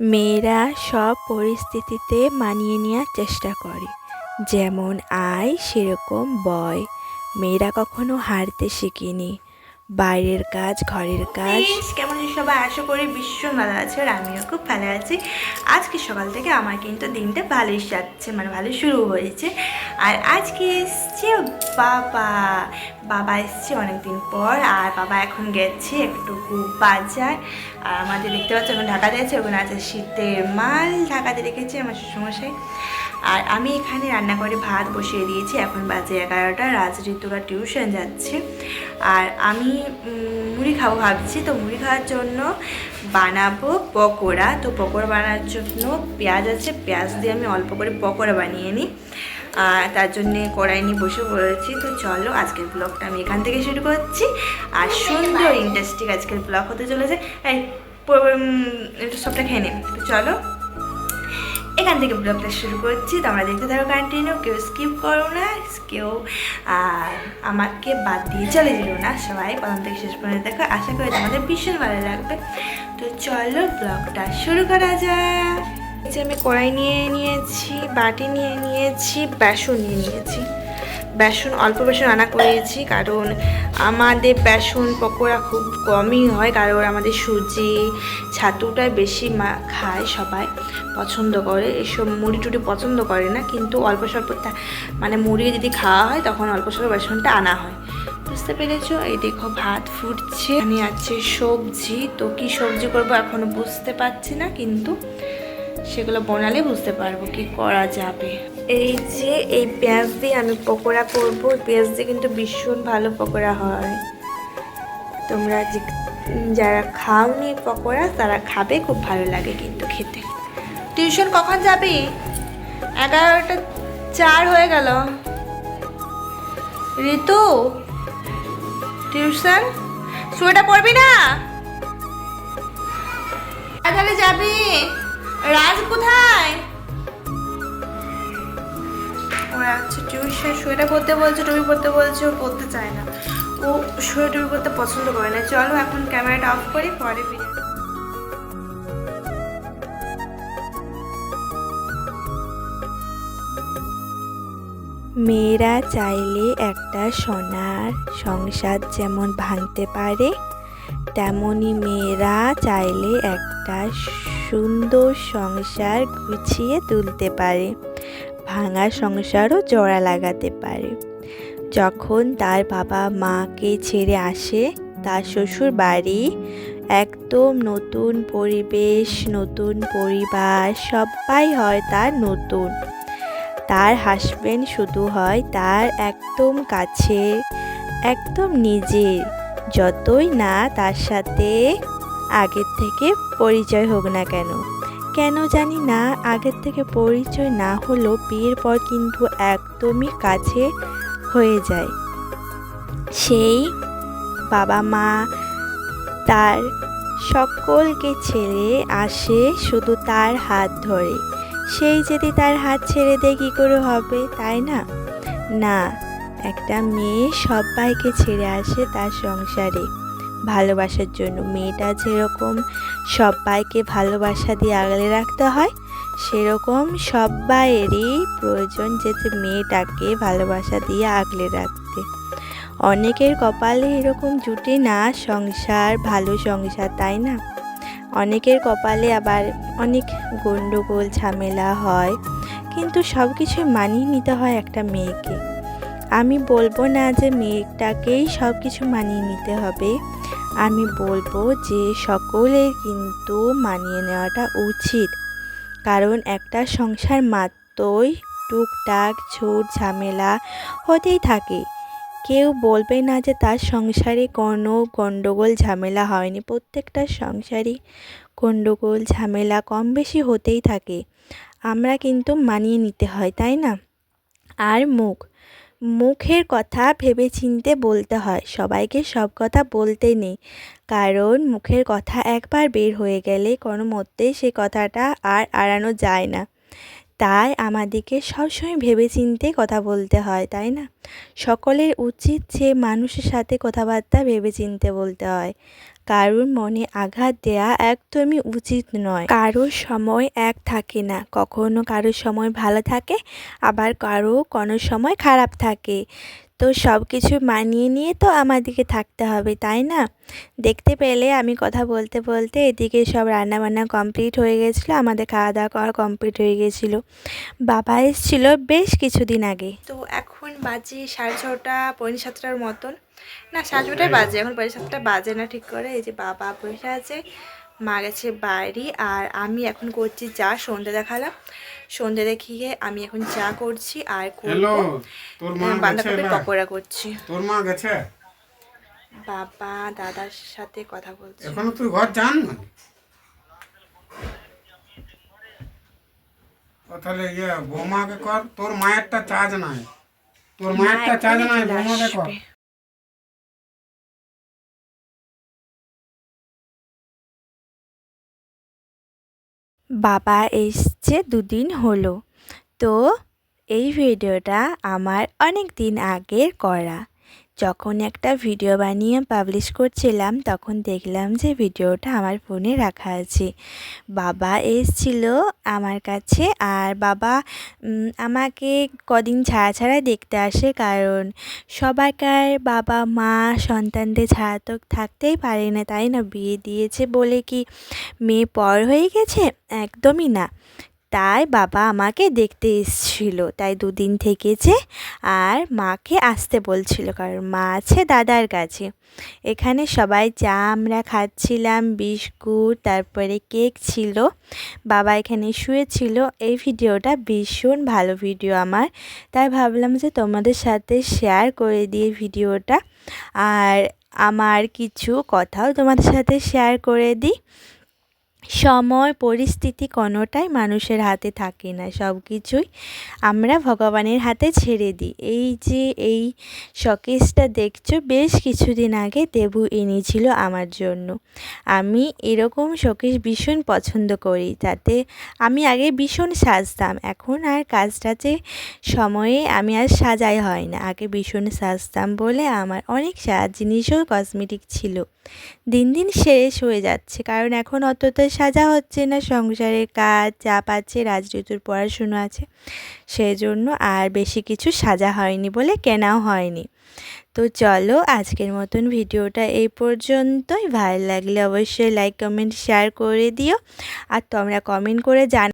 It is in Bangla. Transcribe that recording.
মেয়েরা সব পরিস্থিতিতে মানিয়ে নেওয়ার চেষ্টা করে। যেমন আয়, সেরকম বয় মেয়েরা কখনো হারতে শিখিনি। বাইরের কাজ, ঘরের কাজ। কেমন সবাই? আশা করি ভীষণ ভালো আছে আর আমিও খুব ভালো আছি। আজকে সকাল থেকে আমার কিন্তু দিনটা ভালোই যাচ্ছে মানে ভালো শুরু হয়েছে। আর আজকে এসছে বাবা। বাবা এসছে অনেকদিন পর আর বাবা এখন গেছে একটু বাজার। আর আমাদের দেখতে পাচ্ছি ওখানে ঢাকাতে আছে, ওখানে আছে শীতের মাল ঢাকাতে রেখেছে আমার শ্বশুরমশাই। আর আমি এখানে রান্না করে ভাত বসিয়ে দিয়েছি, এখন বাজে এগারোটা রাজ ঋতুরা টিউশন যাচ্ছে। আর আমি মুড়ি খাব ভাবছি, তো মুড়ি খাওয়ার জন্য বানাবো পকোড়া। তো পকোড়া বানানোর জন্য পেঁয়াজ আছে, পেঁয়াজ দিয়ে আমি অল্প করে পকোড়া বানিয়ে নিই। তার জন্যে কড়াই নিয়ে বসে পড়েছি। তো চলো আজকের ব্লগটা আমি এখান থেকে শুরু করছি। আর সুন্দর ইন্টারেস্টিং আজকের ব্লগ হতে চলেছে। এই একটু সবটা খেয়ে নে। তো চলো। এখান থেকে ব্লগটা শুরু করছি। তোমরা দেখতে থাকো কন্টিনিউ কেউ স্কিপ করো না। কেউ আর আমাকে বাদ দিয়ে চলে যেও না। সবাই প্রথম থেকে শেষ পর্যন্ত দেখো। আশা করি তোমাদের ভীষণ ভালো লাগবে। তো চলো ব্লগটা শুরু করা যাক। এই যে আমি কড়াই নিয়ে নিয়েছি, বাটি নিয়ে নিয়েছি, বেসন নিয়ে নিয়েছি। বেসন, অল্প বেসন আনা করেছি, কারণ আমাদের বেসন পকোড়া খুব কমই হয়, কারণ আমাদের সুজি ছাতুটাই বেশি মা খায় সবাই, পছন্দ করে। এসব মুড়ি টুড়ি পছন্দ করে না, কিন্তু অল্প স্বল্প মানে মুড়ি যদি খাওয়া হয়, তখন অল্প স্বল্প বেসনটা আনা হয়। বুঝতে পেরেছ? এই দেখো ভাত ফুটছে। আমি আছে সবজি, তো কি সবজি করব এখনও বুঝতে পারছি না, কিন্তু সেগুলো বানালে বুঝতে পারব কি করা যাবে। এই যে, এই পেঁয়াজ দিয়ে আমি পকোড়া করব। পেঁয়াজ দিয়ে কিন্তু ভীষণ ভালো পকোড়া হয়। তোমরা যারা খাওনি পকোড়া, তারা খাবে, খুব ভালো লাগে কিন্তু খেতে। টিউশন কখন যাবি? এগারোটা চার হয়ে গেল। ঋতু, টিউশন? সোয়েটার পরবি না? যাবি? রাজ কোথায়? ওরা আচ্ছা টিউশন সোয়েটার পরতে বলছে টুপি পরতে বলছে ও পরতে চায় না। ও সোয়েটার টুপি পরতে পছন্দ করে না। চলো এখন ক্যামেরাটা অফ করি পরে ফিরে মেয়েরা চাইলে একটা সোনার সংসার যেমন ভাঙতে পারে তেমনই মেয়েরা চাইলে একটা সুন্দর সংসার গুছিয়ে তুলতে পারে, ভাঙা সংসারও জোড়া লাগাতে পারে। যখন তার বাবা মাকে ছেড়ে আসে, তার শ্বশুর বাড়ি, একদম নতুন পরিবেশ, নতুন পরিবার, সবাই হয় তার নতুন। তার হাসবেন্ড শুধু হয় তার একদম কাছে, একদম নিজের। যতই না তার সাথে আগের থেকে পরিচয় হোক না কেন। কেন জানি না, আগের থেকে পরিচয় না হলেও বিয়ের পর কিন্তু একদমই কাছে হয়ে যায়। সেই বাবা মা, তার সকলকে ছেড়ে আসে শুধু তার হাত ধরে। সেই যদি তার হাত ছেড়ে দেয় কী করে হবে, তাই না? না একটা মেয়ে সবাইকে ছেড়ে আসে তার সংসারে। ভালোবাসার জন্য মেয়েটা যেরকম সবাইকে ভালোবাসা দিয়ে আগলে রাখতে হয়, সেরকম সবাইয়েরই প্রয়োজন যে মেয়েটাকে ভালোবাসা দিয়ে আগলে রাখতে। অনেকের কপালে এরকম জুটে না, সংসার ভালো সংসার, তাই না? অনেকের কপালে আবার অনেক গণ্ডগোল ঝামেলা হয়, কিন্তু সব কিছুই মানিয়ে নিতে হয় একটা মেয়েকে। আমি বলব না যে মেয়েটাকেই সব কিছু মানিয়ে নিতে হবে। আমি বলব যে সকলের কিন্তু মানিয়ে নেওয়াটা উচিত। কারণ একটা সংসার মাত্রই টুকটাক ছোট ঝামেলা হতেই থাকে। কেউ বলবে না যে তার সংসারে কোনো গণ্ডগোল ঝামেলা হয়নি। প্রত্যেকটা সংসারই গণ্ডগোল ঝামেলা কম বেশি হতেই থাকে। আমরা কিন্তু মানিয়ে নিতে হয়, তাই না? আর মুখ মুখের কথা ভেবে চিনতে বলতে হয়। সবাইকে সব কথা বলতে নেই। কারণ মুখের কথা একবার বের হয়ে গেলে কোনো মতেই সে কথাটা আর আড়ানো যায় না। তাই আমাদেরকে সবসময় ভেবে চিনতে কথা বলতে হয়, তাই না? সকলের উচিত যে মানুষের সাথে কথাবার্তা ভেবে চিনতে বলতে হয়। কারোর মনে আঘাত দেয়া একদমই উচিত নয়। কারোর সময় এক থাকে না। কখনো কারোর সময় ভালো থাকে, আবার কারও কোনো সময় খারাপ থাকে। তো সব কিছু মানিয়ে নিয়ে তো আমাদেরকে থাকতে হবে, তাই না? দেখতে পেলে আমি কথা বলতে বলতে এদিকে সব রান্নাবান্না কমপ্লিট হয়ে গেছিল, আমাদের খাওয়া দাওয়া করা কমপ্লিট হয়ে গেছিল। বাবা এসেছিল বেশ কিছুদিন আগে। তো এখন বাজে সাড়ে ছটা পৌনে সাতটার মতন। না সাড়ে বাজে এখন পৌনে সাতটা বাজে না ঠিক করে এই যে বাবা বসে আছে মা গেছে বাড়ি আর আমি এখন করছি চা সন্ধ্যে দেখালাম। সন্ধ্যে দেখিয়ে আমি এখন চা করছি আর গেছে বাঁধাকপির পকোড়া করছি। তোর মা গেছে? বাবা দাদার সাথে কথা বলছি। এখনও তুই ঘর যান তাহলে ইয়ে বৌমাকে কর তোর মায়েরটা চার্জ নাই। তোর মায়েরটা চার্জ নাই বৌমাকে কর। বাবা এসছে দুদিন হলো। তো এই ভিডিওটা আমার অনেক দিন আগের করা। যখন একটা ভিডিও বানিয়ে পাবলিশ করছিলাম, তখন দেখলাম যে ভিডিওটা আমার ফোনে রাখা আছে। বাবা এসছিল আমার কাছে আর বাবা আমাকে কদিন ছাড়া ছাড়া দেখতে আসে কারণ সবাইকার বাবা, মা, সন্তানদের ছাড়া তো থাকতেই পারে না, তাই না? বিয়ে দিয়েছে বলে কি মেয়ে পর হয়ে গেছে? একদমই না। তাই বাবা আমাকে দেখতে এসেছিল। তাই দুদিন থেকেছে আর মাকে আসতে বলছিল, কারণ মা আছে দাদার কাছে। এখানে সবাই চা আমরা খাচ্ছিলাম, বিস্কুট, তারপরে কেক ছিল। বাবা এখানে শুয়েছিল। এই ভিডিওটা ভীষণ ভালো ভিডিও আমার। তাই ভাবলাম যে তোমাদের সাথে শেয়ার করে দিয়ে ভিডিওটা। আর আমার কিছু কথাও তোমাদের সাথে শেয়ার করে দিই। সময়, পরিস্থিতি কোনোটাই মানুষের হাতে থাকে না। সব কিছুই আমরা ভগবানের হাতে ছেড়ে দিই। এই যে এই শকেসটা দেখছ, বেশ কিছুদিন আগে দেবু এনেছিল আমার জন্য। আমি এরকম শোকেস ভীষণ পছন্দ করি তাতে আমি আগে ভীষণ সাজতাম। এখন আর কাজটাতে সময়ে আমি আর সাজাই হয় না। আগে ভীষণ সাজতাম বলে আমার অনেক সাজ জিনিসও কসমেটিক ছিল। দিন দিন শেষ হয়ে যাচ্ছে, কারণ এখন অত তো সাজা হচ্ছে না, সংসারের কাজ চাপ আছে রাজঋতুর পড়াশুনো আছে। সেজন্য আর বেশি কিছু সাজা হয়নি বলে কেনাও হয়নি। তো চলো আজকের মতন ভিডিওটা এই পর্যন্তই। ভালো লাগলে অবশ্যই লাইক কমেন্ট শেয়ার করে দিও। আর তোমরা কমেন্ট করে জান